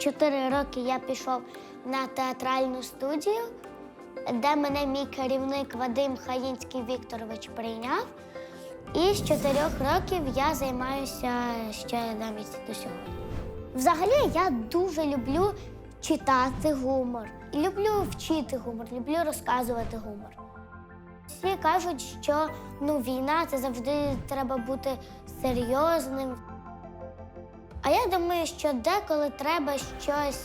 чотири роки я пішов на театральну студію, де мене мій керівник Вадим Хаїнський Вікторович прийняв. І з чотирьох років я займаюся ще навіть до сьогодні. Взагалі, я дуже люблю читати гумор. Люблю вчити гумор, люблю розказувати гумор. Всі кажуть, що ну, війна це завжди треба бути серйозним. А я думаю, що деколи треба щось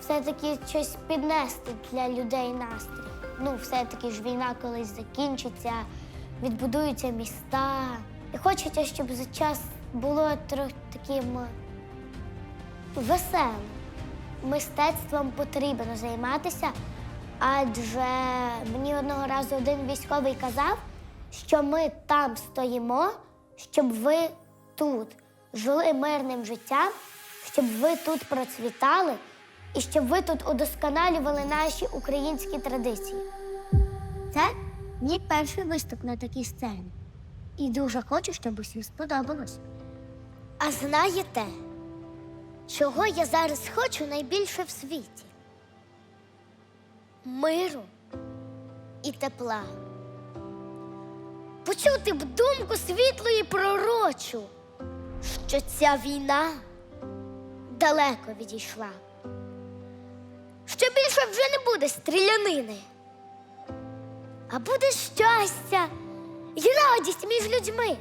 все-таки щось піднести для людей настрій. Ну, все-таки ж війна колись закінчиться, відбудуються міста. І хочеться, щоб за час було трохи таким е, веселим. Мистецтвом потрібно займатися, адже мені одного разу один військовий казав, що ми там стоїмо, щоб ви тут жили мирним життям, щоб ви тут процвітали і щоб ви тут удосконалювали наші українські традиції. Це мій перший виступ на такій сцені. І дуже хочу, щоб усім сподобалось. А знаєте, чого я зараз хочу найбільше в світі? Миру і тепла. Почути б думку світлу і пророчу, що ця війна далеко відійшла. Що більше вже не буде стрілянини, а буде щастя і радість між людьми.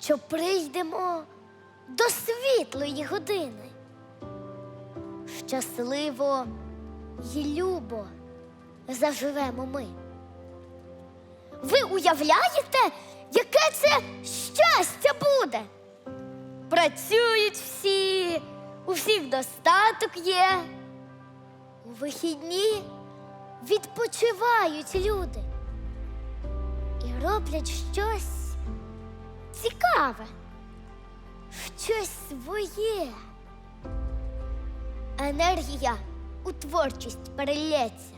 Що прийдемо до світлої години. Щасливо і любо заживемо ми. Ви уявляєте, яке це щастя буде? Працюють всі, у всіх достаток є. У вихідні відпочивають люди і роблять щось цікаве, щось своє. Енергія у творчість перелється,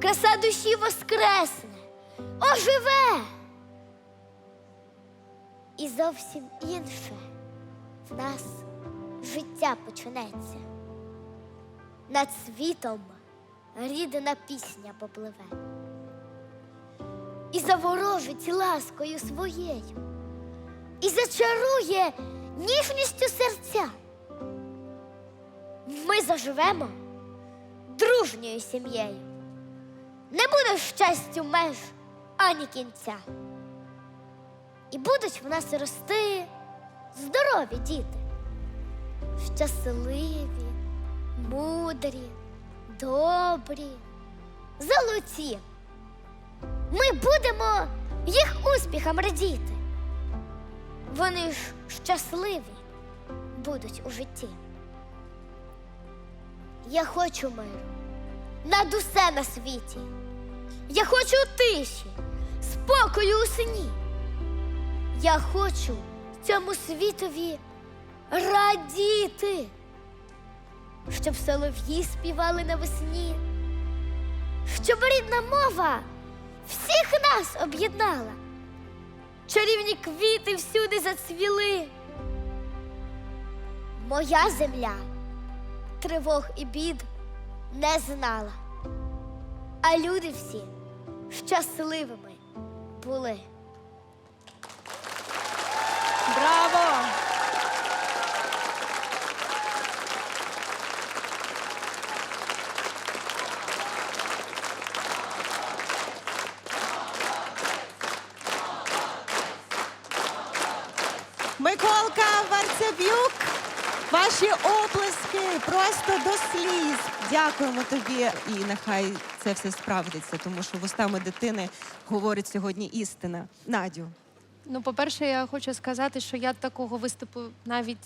краса душі воскресне, оживе. І зовсім інше в нас життя почнеться. Над світом рідна пісня попливе. І заворожить ласкою своєю, і зачарує ніжністю серця. Ми заживемо дружньою сім'єю. Не буде щастю меж ані кінця. І будуть в нас рости здорові діти, щасливі, мудрі, добрі, золоті. Ми будемо їх успіхам радіти. Вони ж щасливі будуть у житті. Я хочу миру над усе на світі. Я хочу тиші, спокою у сні. Я хочу цьому світові радіти, щоб солов'ї співали навесні, щоб рідна мова всіх нас об'єднала, чарівні квіти всюди зацвіли. Моя земля тривог і бід не знала, а люди всі щасливими були. Браво! Миколка Варцебюк, ваші оплески просто до сліз. Дякуємо тобі. І нехай це все справдиться, тому що вустами дитини говорить сьогодні істина. Надю. Ну, по-перше, я хочу сказати, що я такого виступу навіть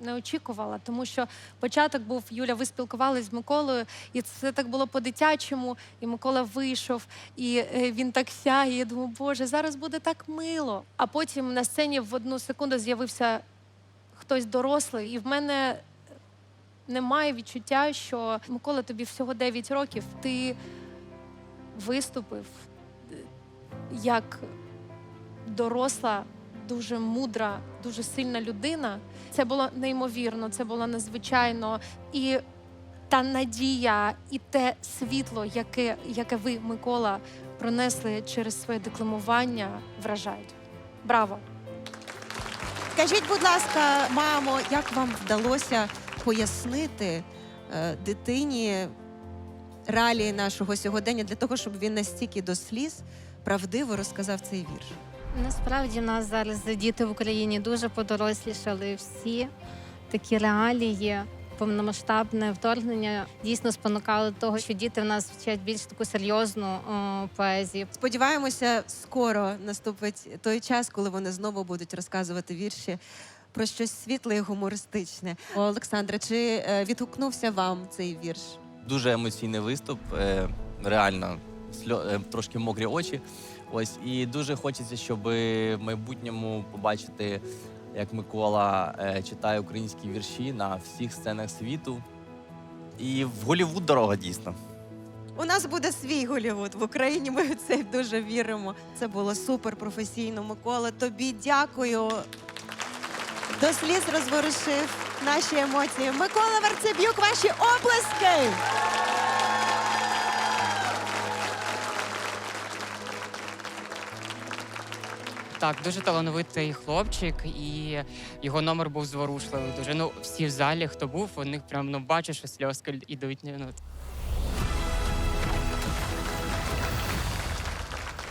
не очікувала, тому що початок був Юля, ви спілкувалися з Миколою, і це так було по-дитячому. І Микола вийшов, і е, він так сяє. Я думаю, боже, зараз буде так мило. А потім на сцені в одну секунду з'явився хтось дорослий, і в мене немає відчуття, що Микола, тобі всього 9 років, ти виступив е, як доросла, дуже мудра, дуже сильна людина. Це було неймовірно, це було надзвичайно. І та надія, і те світло, яке, яке ви, Микола, пронесли через своє декламування, вражають. Браво! Скажіть, будь ласка, мамо, як вам вдалося пояснити е, дитині реалії нашого сьогодення для того, щоб він настільки до сліз правдиво розказав цей вірш? Насправді в нас зараз діти в Україні дуже подорослішали. Всі такі реалії, повномасштабне вторгнення дійсно спонукало того, що діти в нас вчать більш таку серйозну о, поезію. Сподіваємося, скоро наступить той час, коли вони знову будуть розказувати вірші про щось світле і гумористичне. Олександра, чи е, відгукнувся вам цей вірш? Дуже емоційний виступ, е, реально сльо- е, трошки мокрі очі. Ось і дуже хочеться, щоб в майбутньому побачити, як Микола е, читає українські вірші на всіх сценах світу. І в Голівуд дорога дійсно. У нас буде свій Голівуд в Україні. Ми в це дуже віримо. Це було супер професійно. Микола, тобі дякую. До сліз розворушив наші емоції. Микола Варцебюк, ваші оплески! Так, дуже талановитий хлопчик, і його номер був зворушливий. Дуже ну всі в залі, хто був, них прям ну бачиш, що сльозки йдуть. Ну